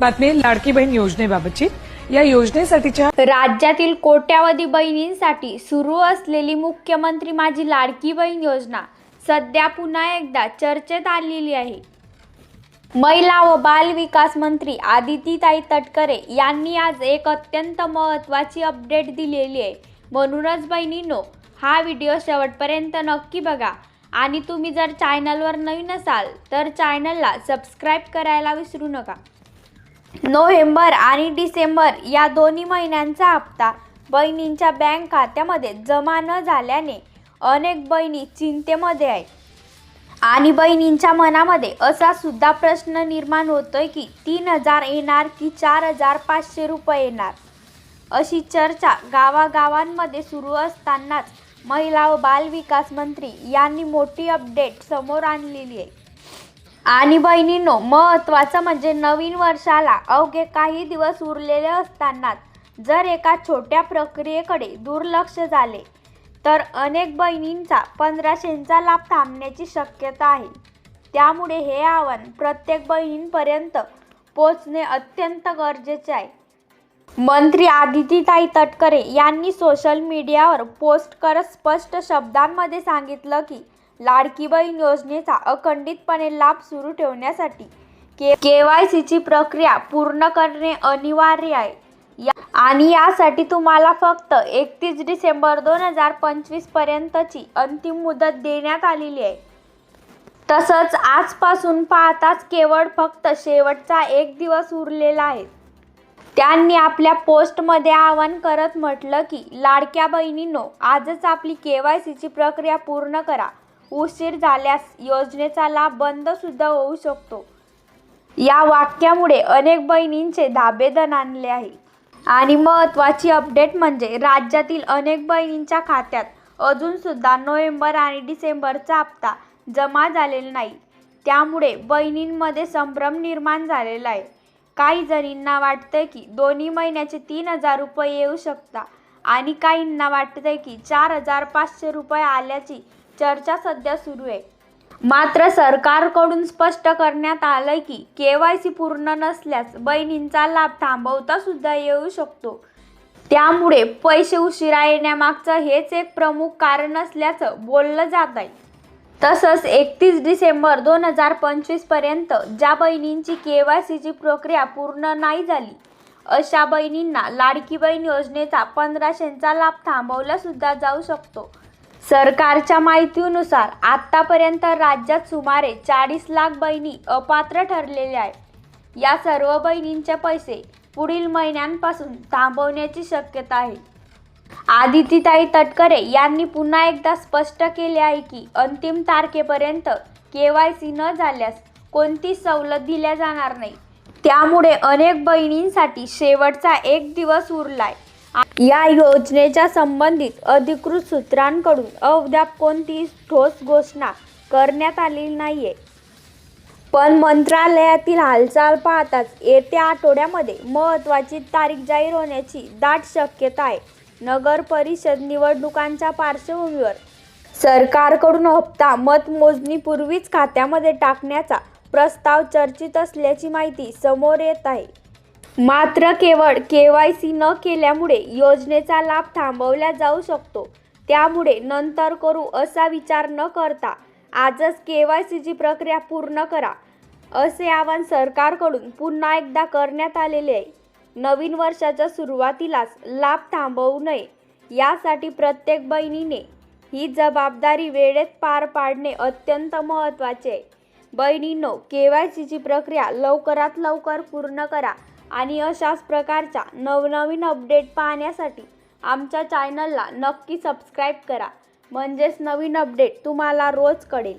बातमी लाडकी बहीण योजनेबाबतची. या योजनेसाठीच्या राज्यातील कोट्यावधी बहिणींसाठी सुरू असलेली मुख्यमंत्री माझी लाडकी बहीण योजना सध्या पुन्हा एकदा चर्चेत आलेली आहे. महिला व बाल विकास मंत्री आदितीताई तटकरे यांनी आज एक अत्यंत महत्त्वाची अपडेट दिलेली आहे. म्हणूनच बहिणींनो हा व्हिडिओ शेवटपर्यंत नक्की बघा आणि तुम्ही जर चॅनलवर नवीन असाल तर चॅनलला सबस्क्राईब करायला विसरू नका. नोव्हेंबर आणि डिसेंबर या दोन्ही महिन्यांचा हप्ता बहिणींच्या बँक खात्यामध्ये जमा न झाल्याने अनेक बहिणी चिंतेमध्ये आहेत. आणि बहिणींच्या मनामध्ये असा सुद्धा प्रश्न निर्माण होतोय की तीन हजार येणार की चार हजार पाचशे रुपये येणार? अशी चर्चा गावागावांमध्ये सुरू असतानाच महिला व बाल विकास मंत्री यांनी मोठी अपडेट समोर आणलेली आहे. आणि बहिणींनो महत्त्वाचं म्हणजे नवीन वर्षाला अवघे काही दिवस उरलेले असतानाच जर एका छोट्या प्रक्रियेकडे दुर्लक्ष झाले तर अनेक बहिणींचा पंधराशेंचा लाभ थांबण्याची शक्यता आहे. त्यामुळे हे आव्हान प्रत्येक बहिणींपर्यंत पोचणे अत्यंत गरजेचे आहे. मंत्री आदितीताई तटकरे यांनी सोशल मीडियावर पोस्ट करत स्पष्ट शब्दांमध्ये सांगितलं की लाडकी बहीण योजनेचा अखंडितपणे लाभ सुरू ठेवण्यासाठी के के वाय सीची प्रक्रिया पूर्ण करणे अनिवार्य आहे. या- आणि यासाठी तुम्हाला फक्त एकतीस डिसेंबर दोन हजार पंचवीस पर्यंतची अंतिम मुदत देण्यात आलेली आहे. तसंच आजपासून पाहताच केवळ फक्त शेवटचा एक दिवस उरलेला आहे. त्यांनी आपल्या पोस्टमध्ये आवाहन करत म्हटलं की लाडक्या बहिणींनो आजच आपली के वाय सीची प्रक्रिया पूर्ण करा. उशीर झाल्यास योजनेचा लाभ बंद सुद्धा होऊ शकतो. या वाक्यामुळे अनेक बहिणींचे धाबेदन आणले आहे. आणि महत्त्वाची अपडेट म्हणजे राज्यातील अनेक बहिणींच्या खात्यात अजूनसुद्धा नोव्हेंबर आणि डिसेंबरचा हप्ता जमा झालेला नाही. त्यामुळे बहिणींमध्ये संभ्रम निर्माण झालेला आहे. काही जणींना वाटतंय की दोन्ही महिन्याचे तीन हजार रुपये येऊ शकता आणि काहींना वाटतंय की चार हजार पाचशे रुपये आल्याची चर्चा सध्या सुरू आहे. मात्र सरकारकडून स्पष्ट करण्यात आलंय की के वाय सी पूर्ण नसल्यास बहिणींचा लाभ थांबवता सुद्धा येऊ शकतो. त्यामुळे पैसे उशिरा येण्यामागचं हेच एक प्रमुख कारण असल्याचं बोललं जात आहे. तसंच एकतीस डिसेंबर दोन हजार पंचवीसपर्यंत ज्या बहिणींची के वाय सीची प्रक्रिया पूर्ण नाही झाली अशा बहिणींना लाडकी बहीण योजनेचा पंधराशेंचा लाभ थांबवला सुद्धा जाऊ शकतो. सरकारच्या माहितीनुसार आत्तापर्यंत राज्यात सुमारे चाळीस लाख बहिणी अपात्र ठरलेल्या आहेत. या सर्व बहिणींचे पैसे पुढील महिन्यांपासून थांबवण्याची शक्यता आहे. आदितीताई तटकरे यांनी पुन्हा एकदा स्पष्ट केले आहे की अंतिम तारखेपर्यंत के वाय सी न झाल्यास कोणतीच सवलत दिल्या जाणार नाही. त्यामुळे अनेक बहिणींसाठी शेवटचा एक दिवस उरलाय. या योजनेच्या संबंधित अधिकृत सूत्रांकडून अद्याप कोणतीही ठोस घोषणा करण्यात आलेली नाहीये. पण मंत्रालयातील हालचाल पाहताच येत्या आठवड्यामध्ये महत्त्वाची तारीख जाहीर होण्याची दाट शक्यता आहे. नगर परिषद निवडणुकांच्या पार्श्वभूमीवर सरकारकडून हप्ता मतमोजणीपूर्वीच खात्यामध्ये टाकण्याचा प्रस्ताव चर्चित असल्याची माहिती समोर येत आहे. मात्र केवळ के वाय सी न केल्यामुळे योजनेचा लाभ थांबवला जाऊ शकतो. त्यामुळे नंतर करू असा विचार न करता आजच के वाय सीची प्रक्रिया पूर्ण करा असे आवाहन सरकारकडून पुन्हा एकदा करण्यात आलेले आहे. नवीन वर्षाच्या सुरुवातीलाच लाभ थांबवू नये यासाठी प्रत्येक बहिणीने ही जबाबदारी वेळेत पार पाडणे अत्यंत महत्त्वाचे आहे. बहिणींनो के वाय सीची प्रक्रिया लवकरात लवकर पूर्ण करा. आणि अशाच प्रकारच्या नवनवीन अपडेट पाहण्यासाठी आमच्या चॅनलला नक्की सबस्क्राईब करा. म्हणजेच नवीन अपडेट तुम्हाला रोज कळेल.